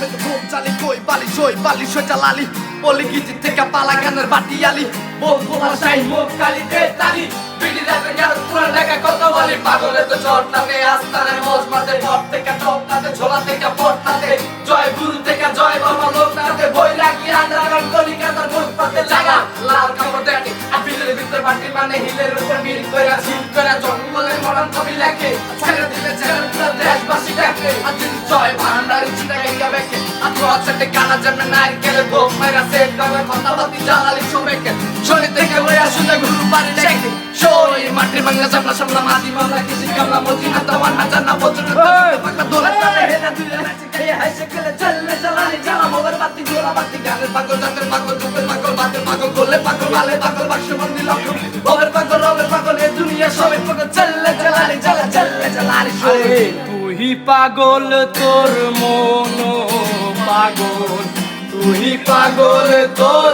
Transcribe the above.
মেতে ঘুম চালি, কই বালি, সই বালি সই চালালি বলি গিজি থেকে পালা গানের বাটি আলি। বউ খোলা সাই মুখ কালি কালিতে তালি। বিড়ি রাতে গেল পুরো ঢাকা কত বলি পাগলে তো চট নাতে আস্তানে মোজ মাতে পট থেকে, টপ নাতে ঝোলা থেকে, পট নাতে জয় গুরু থেকে, জয় বাবা লোক নাতে বই রাখি আন্ডারগ্রাউন্ড গলি কাতার মুখ পাতে লাগা। লাল কাপড় দেখে আর বিলের ভিতর বাটি মানে হিলের উপর মিল করে ঝিল করে জঙ্গলের মরণ কবি লেখে। ছেড়ে দিলে ছেড়ে দেশবাসী দেখে। আর জয় বেকে আছে কানা জন্মে নারকেলের ভোগ মেরা সেট করে কথা বাতি জ্বালালি সবেকে শনি থেকে হয়ে আসলে ঘুরু বাড়ি লেখে শোই মাটির বাংলা সামলা সামলা মাটি মামলা কৃষি কামলা মতি না তোমার না জানা বচন পাকা দোলা তালে হেনা দুলে নাচে খেয়ে হাসে খেলে চললে চালানি জ্বালা মোগের বাতি জোড়া বাতি গানের পাগল জাতের পাগল যুগের পাগল বাতের পাগল করলে পাগল বালে পাগল বাক্স বন্দি লক্ষ্য রবের পাগল রবের পাগল এ দুনিয়া সবে পাগল চললে চালানি জ্বালা চললে চালানি শোই তুই পাগল তোর মন। পাগল তুই পাগল তোর